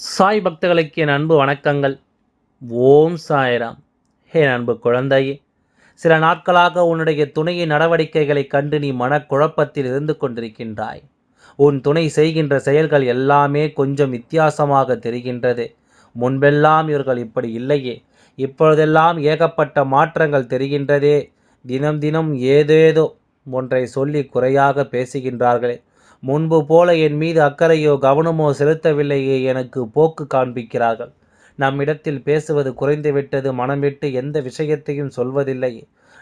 சாய் பக்தர்களுக்கு என் அன்பு வணக்கங்கள். ஓம் சாய்ராம். என் அன்பு குழந்தையே சில நாட்களாக உன்னுடைய துணையின் நடவடிக்கைகளை கண்டு நீ மனக்குழப்பத்தில் இருந்து கொண்டிருக்கின்றாய். உன் துணை செய்கின்ற செயல்கள் எல்லாமே கொஞ்சம் வித்தியாசமாக தெரிகின்றது. முன்பெல்லாம் இவர்கள் இப்படி இல்லையே இப்பொழுதெல்லாம் ஏகப்பட்ட மாற்றங்கள் தெரிகின்றதே. தினம் தினம் ஏதேதோ ஒன்றை சொல்லி குறையாக பேசுகின்றார்களே முன்பு போல என் மீது அக்கறையோ கவனமோ செலுத்தவில்லையே எனக்கு போக்கு காண்பிக்கிறார்கள். நம்மிடத்தில் பேசுவது குறைந்துவிட்டது மனம் விட்டு எந்த விஷயத்தையும் சொல்வதில்லை.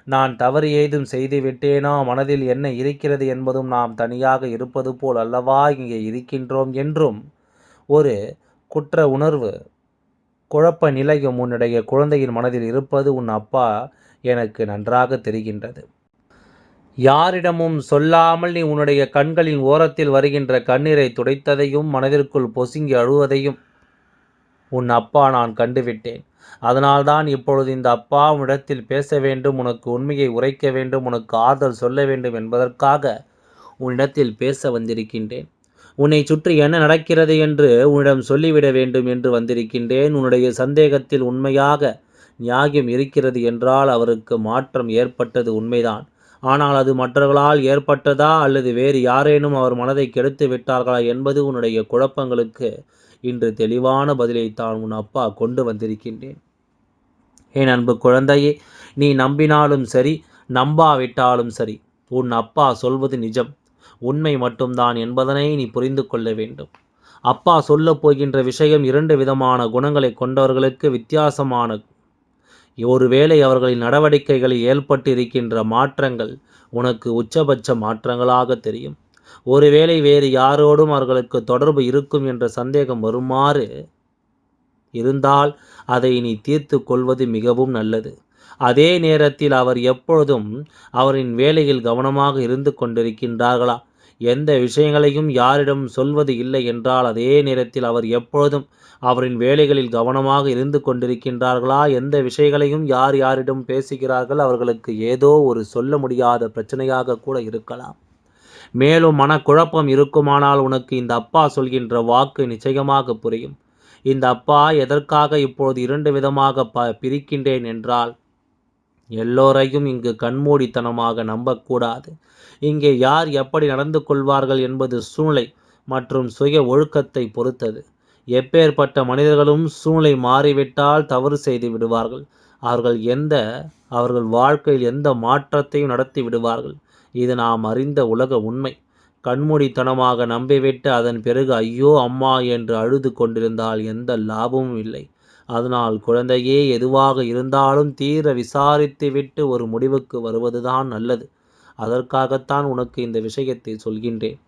நான் தவறு ஏதும் செய்துவிட்டேனோ மனதில் என்ன இருக்கிறது என்பதும் நாம் தனியாக இருப்பது போல் அல்லவா இங்கே இருக்கின்றோம் என்றும் ஒரு குற்ற உணர்வு குழப்ப நிலையும் உன்னுடைய குழந்தையின் மனதில் இருப்பது உன் அப்பா எனக்கு நன்றாக தெரிகின்றது. யாரிடமும் சொல்லாமல் நீ உன்னுடைய கண்களின் ஓரத்தில் வருகின்ற கண்ணீரை துடைத்ததையும் மனதிற்குள் பொசுங்கி அழுவதையும் உன் அப்பா நான் கண்டுவிட்டேன். அதனால்தான் இப்பொழுது இந்த அப்பா உன்னிடத்தில் பேச வேண்டும் உனக்கு உண்மையை உரைக்க வேண்டும் உனக்கு ஆறுதல் சொல்ல வேண்டும் என்பதற்காக உன்னிடத்தில் பேச வந்திருக்கின்றேன். உன்னை சுற்றி என்ன நடக்கிறது என்று உன்னிடம் சொல்லிவிட வேண்டும் என்று வந்திருக்கின்றேன். உன்னுடைய சந்தேகத்தில் உண்மையாக நியாயம் இருக்கிறது என்றால் அவருக்கு மாற்றம் ஏற்பட்டது உண்மைதான். ஆனால் அது மற்றவர்களால் ஏற்பட்டதா அல்லது வேறு யாரேனும் அவர் மனதை கெடுத்து விட்டார்களா என்பது உன்னுடைய குழப்பங்களுக்கு இன்று தெளிவான பதிலை தான் உன் அப்பா கொண்டு வந்திருக்கின்றேன். என் அன்பு குழந்தையே நீ நம்பினாலும் சரி நம்பாவிட்டாலும் சரி உன் அப்பா சொல்வது நிஜம். உண்மை மட்டும்தான் என்பதனை நீ புரிந்து கொள்ள வேண்டும். அப்பா சொல்லப் போகின்ற விஷயம் இரண்டு விதமான குணங்களை கொண்டவர்களுக்கு வித்தியாசமான ஒருவேளை அவர்களின் நடவடிக்கைகளில் ஏற்பட்டிருக்கின்ற மாற்றங்கள் உனக்கு உச்சபட்ச மாற்றங்களாக தெரியும். ஒருவேளை வேறு யாரோடும் அவர்களுக்கு தொடர்பு இருக்கும் என்ற சந்தேகம் வருமாறு இருந்தால் அதை நீ தீர்த்து கொள்வது மிகவும் நல்லது. அதே நேரத்தில் அவர் எப்பொழுதும் அவரின் வேலையில் கவனமாக இருந்து கொண்டிருக்கின்றார்களா? எந்த விஷயங்களையும் யாரிடம் சொல்வது இல்லை என்றால் அதே நேரத்தில் அவர் எப்பொழுதும் அவரின் வேலைகளில் கவனமாக இருந்து கொண்டிருக்கின்றார்களா? எந்த விஷயங்களையும் யார் யாரிடம் பேசுகிறார்கள்? அவர்களுக்கு ஏதோ ஒரு சொல்ல முடியாத பிரச்சனையாக கூட இருக்கலாம். மேலும் மனக்குழப்பம் இருக்குமானால் உனக்கு இந்த அப்பா சொல்கின்ற வாக்கு நிச்சயமாக புரியும். இந்த அப்பா எதற்காக இப்பொழுது இரண்டு விதமாக ப பிரிக்கின்றேன் என்றால் எல்லோரையும் இங்கு கண்மூடித்தனமாக நம்பக்கூடாது. இங்கே யார் எப்படி நடந்து கொள்வார்கள் என்பது சூழ்நிலை மற்றும் சுய ஒழுக்கத்தை பொறுத்தது. எப்பேற்பட்ட மனிதர்களும் சூழ்நிலை மாறிவிட்டால் தவறு செய்து விடுவார்கள். அவர்கள் எந்த அவர்கள் வாழ்க்கையில் எந்த மாற்றத்தையும் நடத்தி விடுவார்கள். இது நாம் அறிந்த உலக உண்மை. கண்மூடித்தனமாக நம்பிவிட்டு அதன் பிறகு ஐயோ அம்மா என்று அழுது கொண்டிருந்தால் எந்த லாபமும் இல்லை. அதனால் குழந்தையே எதுவாக இருந்தாலும் தீர விசாரித்து விட்டு ஒரு முடிவுக்கு வருவதுதான் நல்லது. அதற்காகத்தான் உனக்கு இந்த விஷயத்தை சொல்கின்றேன்.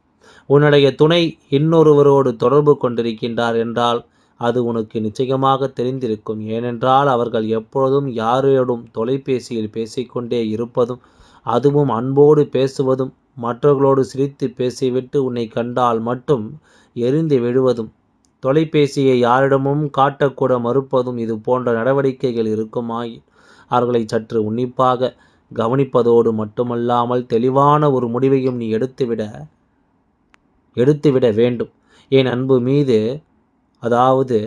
உன்னுடைய துணை இன்னொருவரோடு தொடர்பு கொண்டிருக்கின்றார் என்றால் அது உனக்கு நிச்சயமாக தெரிந்திருக்கும். ஏனென்றால் அவர்கள் எப்பொழுதும் யாரோடும் தொலைபேசியில் பேசிக்கொண்டே இருப்பதும் அதுவும் அன்போடு பேசுவதும் மற்றவர்களோடு சிரித்து பேசிவிட்டு உன்னை கண்டால் மட்டும் எரிந்து விழுவதும் தொலைபேசியை யாரிடமும் காட்டக்கூட மறுப்பதும் இது போன்ற நடவடிக்கைகள் இருக்குமாய் அவர்களை சற்று உன்னிப்பாக கவனிப்பதோடு மட்டுமல்லாமல் தெளிவான ஒரு முடிவையும் நீ எடுத்துவிட எடுத்துவிட வேண்டும். என் அன்பு மீது அதாவது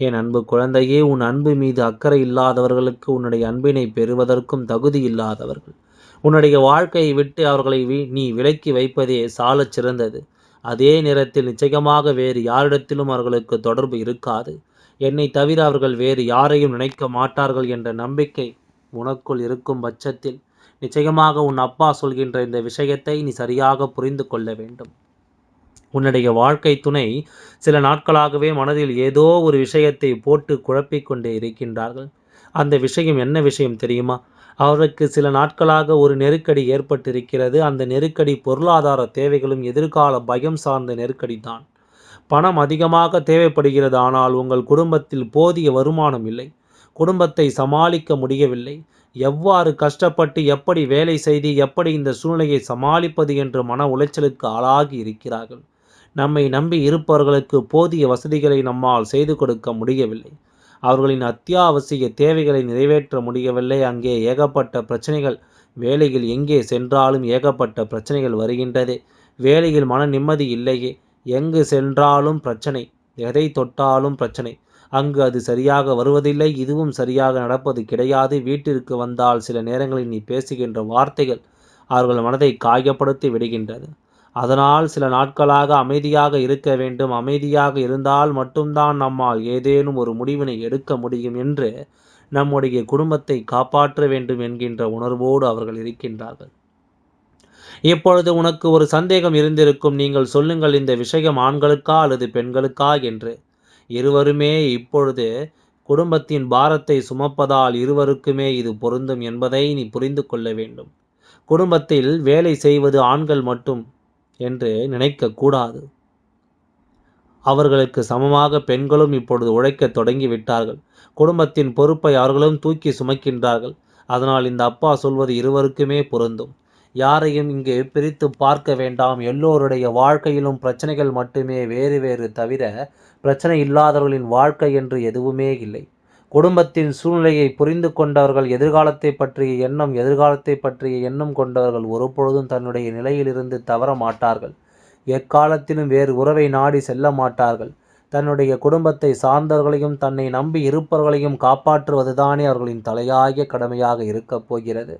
என் அன்பு குழந்தையே உன் அன்பு மீது அக்கறை இல்லாதவர்களுக்கு உன்னுடைய அன்பினை பெறுவதற்கும் தகுதி இல்லாதவர்கள். உன்னுடைய வாழ்க்கையை விட்டு அவர்களை நீ விலக்கி வைப்பதே சாலச் சிறந்தது. அதே நேரத்தில் நிச்சயமாக வேறு யாரிடத்திலும் அவர்களுக்கு தொடர்பு இருக்காது. என்னை தவிர அவர்கள் வேறு யாரையும் நினைக்க மாட்டார்கள் என்ற நம்பிக்கை உனக்குள் இருக்கும் பட்சத்தில் நிச்சயமாக உன் அப்பா சொல்கின்ற இந்த விஷயத்தை நீ சரியாக புரிந்து கொள்ள வேண்டும். உன்னுடைய வாழ்க்கை துணை சில நாட்களாகவே மனதில் ஏதோ ஒரு விஷயத்தை போட்டு குழப்பிக்கொண்டே இருக்கின்றார்கள். அந்த விஷயம் என்ன விஷயம் தெரியுமா? அவருக்கு சில நாட்களாக ஒரு நெருக்கடி ஏற்பட்டிருக்கிறது. அந்த நெருக்கடி பொருளாதார தேவைகளும் எதிர்கால பயம் சார்ந்த நெருக்கடி தான் பணம் அதிகமாக தேவைப்படுகிறது. ஆனால் உங்கள் குடும்பத்தில் போதிய வருமானம் இல்லை. குடும்பத்தை சமாளிக்க முடியவில்லை. எவ்வாறு கஷ்டப்பட்டு எப்படி வேலை செய்து எப்படி இந்த சூழ்நிலையை சமாளிப்பது என்று மன உளைச்சலுக்கு ஆளாகி இருக்கிறார்கள். நம்மை நம்பி இருப்பவர்களுக்கு போதிய வசதிகளை நம்மால் செய்து கொடுக்க முடியவில்லை. அவர்களின் அத்தியாவசிய தேவைகளை நிறைவேற்ற முடியவில்லை. அங்கே ஏகப்பட்ட பிரச்சனைகள் வேலையில் எங்கே சென்றாலும் ஏகப்பட்ட பிரச்சனைகள் வருகின்றது. வேலையில் மன நிம்மதி இல்லையே. எங்கு சென்றாலும் பிரச்சனை. எதை தொட்டாலும் பிரச்சனை. அங்கு அது சரியாக வருவதில்லை. இதுவும் சரியாக நடப்பது கிடையாது. வீட்டிற்கு வந்தால் சில நேரங்களில் நீ பேசுகின்ற வார்த்தைகள் அவர்கள் மனதை காயப்படுத்தி விடுகின்றது. அதனால் சில நாட்களாக அமைதியாக இருக்க வேண்டும். அமைதியாக இருந்தால் மட்டும்தான் நம்மால் ஏதேனும் ஒரு முடிவினை எடுக்க முடியும் என்று நம்முடைய குடும்பத்தை காப்பாற்ற வேண்டும் என்கின்ற உணர்வோடு அவர்கள் இருக்கின்றார்கள். இப்பொழுது உனக்கு ஒரு சந்தேகம் இருந்திருக்கும். நீங்கள் சொல்லுங்கள் இந்த விஷயம் ஆண்களுக்கா அல்லது பெண்களுக்கா என்று. இருவருமே இப்பொழுது குடும்பத்தின் பாரத்தை சுமப்பதால் இருவருக்குமே இது பொருந்தும் என்பதை நீ புரிந்து கொள்ள வேண்டும். குடும்பத்தில் வேலை செய்வது ஆண்கள் மட்டும். என்று நினைக்கக்கூடாது. அவர்களுக்கு சமமாக பெண்களும் இப்பொழுது உழைக்கத் தொடங்கிவிட்டார்கள். குடும்பத்தின் பொறுப்பை அவர்களும் தூக்கி சுமக்கின்றார்கள். அதனால் இந்த அப்பா சொல்வது இருவருக்குமே பொருந்தும். யாரையும் இங்கு பிரித்து பார்க்க வேண்டாம். எல்லோருடைய வாழ்க்கையிலும் பிரச்சனைகள் மட்டுமே வேறு வேறு தவிர பிரச்சனை இல்லாதவர்களின் வாழ்க்கை என்று எதுவுமே இல்லை. குடும்பத்தின் சூழ்நிலையை புரிந்து கொண்டவர்கள் எதிர்காலத்தை பற்றிய எண்ணம் எதிர்காலத்தை பற்றிய எண்ணம் கொண்டவர்கள் ஒருபொழுதும் தன்னுடைய நிலையிலிருந்து தவற மாட்டார்கள். எக்காலத்திலும் வேறு உறவை நாடி செல்ல மாட்டார்கள். தன்னுடைய குடும்பத்தை சார்ந்தவர்களையும் தன்னை நம்பி இருப்பவர்களையும் காப்பாற்றுவதுதானே அவர்களின் தலையாய கடமையாக இருக்கப் போகிறது.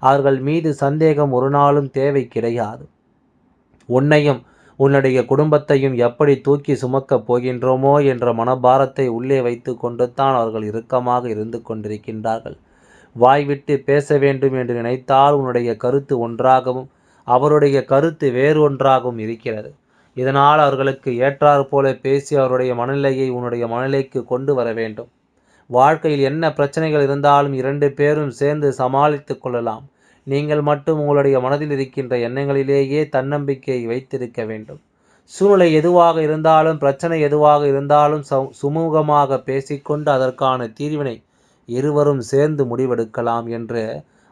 அவர்கள் மீது சந்தேகம் ஒரு நாளும் தேவை கிடையாது. உன்னையும் உன்னுடைய குடும்பத்தையும் எப்படி தூக்கி சுமக்கப் போகின்றோமோ என்ற மனபாரத்தை உள்ளே வைத்து கொண்டுத்தான் அவர்கள் இறுக்கமாக இருந்து கொண்டிருக்கின்றார்கள். வாய்விட்டு பேச வேண்டும் என்று நினைத்தால் உன்னுடைய கருத்து ஒன்றாகவும் அவருடைய கருத்து வேறு ஒன்றாகவும் இருக்கிறது. இதனால் அவர்களுக்கு ஏற்றார் போல பேசி அவருடைய மனநிலையை உன்னுடைய மனநிலைக்கு கொண்டு வர வேண்டும். வாழ்க்கையில் என்ன பிரச்சனைகள் இருந்தாலும் இரண்டு பேரும் சேர்ந்து சமாளித்து கொள்ளலாம். நீங்கள் மட்டும் உங்களுடைய மனதில் இருக்கின்ற எண்ணங்களிலேயே தன்னம்பிக்கை வைத்திருக்க வேண்டும். சூழ்நிலை எதுவாக இருந்தாலும் பிரச்சனை எதுவாக இருந்தாலும் சுமூகமாக பேசிக்கொண்டு அதற்கான தீர்வினை இருவரும் சேர்ந்து முடிவெடுக்கலாம் என்று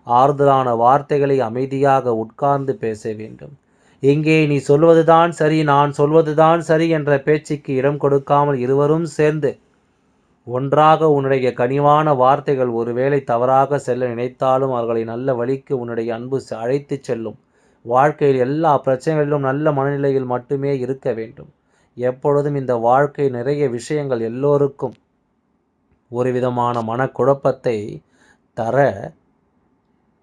ஆறுதலான வார்த்தைகளை அமைதியாக உட்கார்ந்து பேச வேண்டும். இங்கே நீ சொல்வதுதான் சரி நான் சொல்வதுதான் சரி என்ற பேச்சுக்கு இடம் கொடுக்காமல் இருவரும் சேர்ந்து ஒன்றாக உன்னுடைய கனிவான வார்த்தைகள் ஒருவேளை தவறாக செல்ல நினைத்தாலும் அவர்களை நல்ல வழிக்கு உன்னுடைய அன்பு அழைத்து செல்லும். வாழ்க்கையில் எல்லா பிரச்சனைகளிலும் நல்ல மனநிலையில் மட்டுமே இருக்க வேண்டும். எப்பொழுதும் இந்த வாழ்க்கை நிறைய விஷயங்கள் எல்லோருக்கும் ஒரு விதமான மனக்குழப்பத்தை தர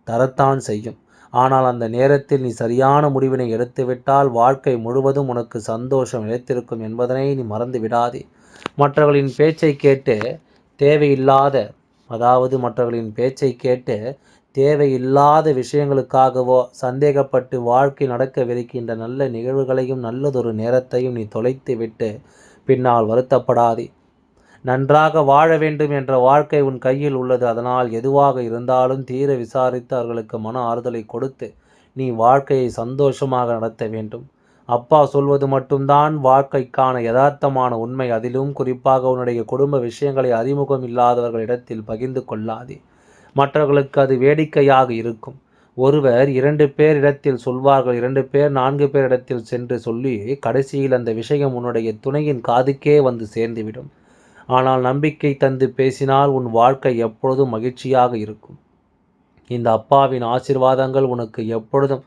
தரத்தான் செய்யும். ஆனால் அந்த நேரத்தில் நீ சரியான முடிவினை எடுத்துவிட்டால் வாழ்க்கை முழுவதும் உனக்கு சந்தோஷம் நிலைத்திருக்கும் என்பதனை நீ மறந்து விடாதே மற்றவர்களின் பேச்சை கேட்டு தேவையில்லாத அதாவது மற்றவர்களின் பேச்சை கேட்டு தேவையில்லாத விஷயங்களுக்காகவோ சந்தேகப்பட்டு வாழ்க்கை நடக்கவிருக்கின்ற நல்ல நிகழ்வுகளையும் நல்லதொரு நேரத்தையும் நீ தொலைத்து விட்டு பின்னால் வருத்தப்படாதே. நன்றாக வாழ வேண்டும் என்ற வாழ்க்கை உன் கையில் உள்ளது. அதனால் எதுவாக இருந்தாலும் தீர விசாரித்து அவர்களுக்கு மன ஆறுதலை கொடுத்து நீ வாழ்க்கையை சந்தோஷமாக நடத்த வேண்டும். அப்பா சொல்வது மட்டும்தான் வாழ்க்கைக்கான யதார்த்தமான உண்மை. அதிலும் குறிப்பாக உன்னுடைய குடும்ப விஷயங்களை அறிமுகம் இல்லாதவர்களிடத்தில் பகிர்ந்து கொள்ளாதே. மற்றவர்களுக்கு அது வேடிக்கையாக இருக்கும். ஒருவர் இரண்டு பேர் இடத்தில் சொல்வார்கள் இரண்டு பேர் நான்கு பேர் இடத்தில் சென்று சொல்லி கடைசியில் அந்த விஷயம் உன்னுடைய துணையின் காதுக்கே வந்து சேர்ந்துவிடும். ஆனால் நம்பிக்கை தந்து பேசினால் உன் வாழ்க்கை எப்பொழுதும் மகிழ்ச்சியாக இருக்கும். இந்த அப்பாவின் ஆசிர்வாதங்கள் உனக்கு எப்பொழுதும்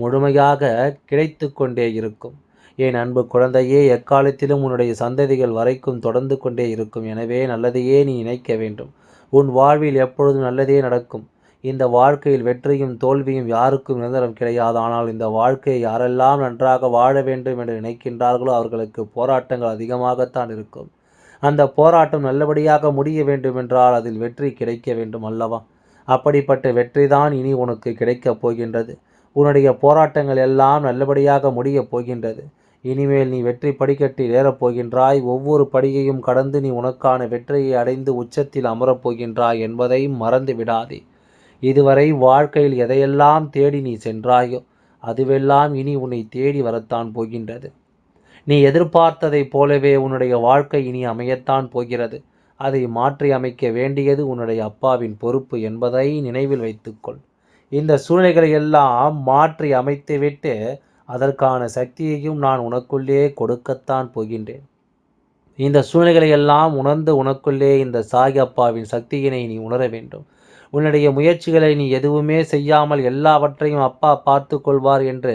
முழுமையாக கிடைத்து கொண்டே இருக்கும். என் அன்பு குழந்தையே எக்காலத்திலும் உன்னுடைய சந்ததிகள் வரைக்கும் தொடர்ந்து கொண்டே இருக்கும். எனவே நல்லதையே நீ நினைக்க வேண்டும். உன் வாழ்வில் எப்பொழுதும் நல்லதே நடக்கும். இந்த வாழ்க்கையில் வெற்றியும் தோல்வியும் யாருக்கும் நிரந்தரம் கிடையாது. ஆனால் இந்த வாழ்க்கையை யாரெல்லாம் நன்றாக வாழ வேண்டும் என்று நினைக்கின்றார்களோ அவர்களுக்கு போராட்டங்கள் அதிகமாகத்தான் இருக்கும். அந்த போராட்டம் நல்லபடியாக முடிய வேண்டுமென்றால் அதில் வெற்றி கிடைக்க வேண்டும் அல்லவா? அப்படிப்பட்ட வெற்றிதான் இனி உனக்கு கிடைக்கப் போகின்றது. உன்னுடைய போராட்டங்கள் எல்லாம் நல்லபடியாக முடியப் போகின்றது. இனிமேல் நீ வெற்றி படிக்கட்டில் ஏறப் போகின்றாய். ஒவ்வொரு படியையும் கடந்து நீ உனக்கான வெற்றியை அடைந்து உச்சத்தில் அமரப்போகின்றாய் என்பதை மறந்து விடாதே. இதுவரை வாழ்க்கையில் எதையெல்லாம் தேடி நீ சென்றாயோ அதுவெல்லாம் இனி உன்னை தேடி வரத்தான் போகின்றது. நீ எதிர்பார்த்ததைப் போலவே உன்னுடைய வாழ்க்கை இனி அமையத்தான் போகிறது. அதை மாற்றி அமைக்க வேண்டியது உன்னுடைய அப்பாவின் பொறுப்பு என்பதை நினைவில் வைத்துக்கொள். இந்த சூழ்நிலைகளை எல்லாம் மாற்றி அமைத்துவிட்டு அதற்கான சக்தியையும் நான் உனக்குள்ளே கொடுக்கத்தான் போகின்றேன். இந்த சூழ்நிலைகளை எல்லாம் உணர்ந்து உனக்குள்ளே இந்த சாகி அப்பாவின் சக்தியினை நீ உணர வேண்டும். உன்னுடைய முயற்சிகளை நீ எதுவுமே செய்யாமல் எல்லாவற்றையும் அப்பா பார்த்து கொள்வார் என்று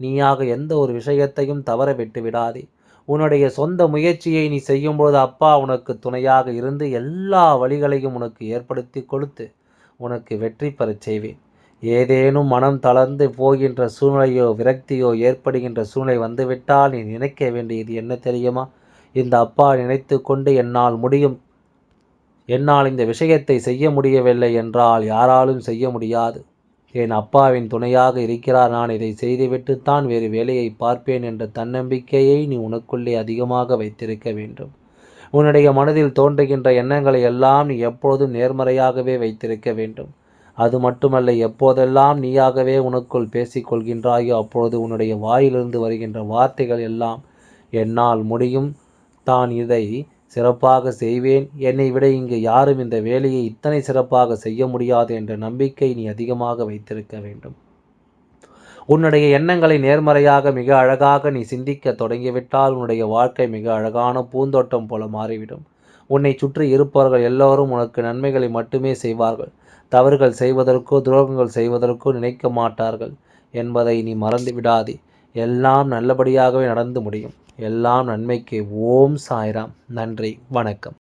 நீயாக எந்த ஒரு விஷயத்தையும் தவற விட்டு விடாதே. உன்னுடைய சொந்த முயற்சியை நீ செய்யும்போது அப்பா உனக்கு துணையாக இருந்து எல்லா வழிகளையும் உனக்கு ஏற்படுத்தி கொடுத்து உனக்கு வெற்றி பெறச் செய்வேன். ஏதேனும் மனம் தளர்ந்து போகின்ற சூழ்நிலையோ விரக்தியோ ஏற்படுகின்ற சூழ்நிலை வந்துவிட்டால் நீ நினைக்க வேண்டியது என்ன தெரியுமா? இந்த அப்பா நினைத்து கொண்டு என்னால் முடியும். என்னால் இந்த விஷயத்தை செய்ய முடியவில்லை என்றால் யாராலும் செய்ய முடியாது. என் அப்பாவின் துணையாக இருக்கிறார். நான் இதை செய்துவிட்டுத்தான் வேறு வேலையை பார்ப்பேன் என்ற தன்னம்பிக்கையை நீ உனக்குள்ளே அதிகமாக வைத்திருக்க வேண்டும். உன்னுடைய மனதில் தோன்றுகின்ற எண்ணங்களை எல்லாம் நீ எப்பொழுதும் நேர்மறையாகவே வைத்திருக்க வேண்டும். அது மட்டுமல்ல எப்போதெல்லாம் நீயாகவே உனக்குள் பேசிக்கொள்கின்றாயோ அப்பொழுது உன்னுடைய வாயிலிருந்து வருகின்ற வார்த்தைகள் எல்லாம் என்னால் முடியும். தான் இதை சிறப்பாக செய்வேன். என்னை விட இங்கு யாரும் இந்த வேலையை இத்தனை சிறப்பாக செய்ய முடியாது என்ற நம்பிக்கை நீ அதிகமாக வைத்திருக்க வேண்டும். உன்னுடைய எண்ணங்களை நேர்மறையாக மிக அழகாக நீ சிந்திக்க தொடங்கிவிட்டால் உன்னுடைய வாழ்க்கை மிக அழகான பூந்தோட்டம் போல மாறிவிடும். உன்னை சுற்றி இருப்பவர்கள் எல்லோரும் உனக்கு நன்மைகளை மட்டுமே செய்வார்கள். தவறுகள் செய்வதற்கோ துரோகங்கள் செய்வதற்கோ நினைக்க மாட்டார்கள் என்பதை நீ மறந்து விடாதே. எல்லாம் நல்லபடியாகவே நடந்து முடியும். எல்லாம் நன்மைக்கு. ஓம் சாய்ராம். நன்றி. வணக்கம்.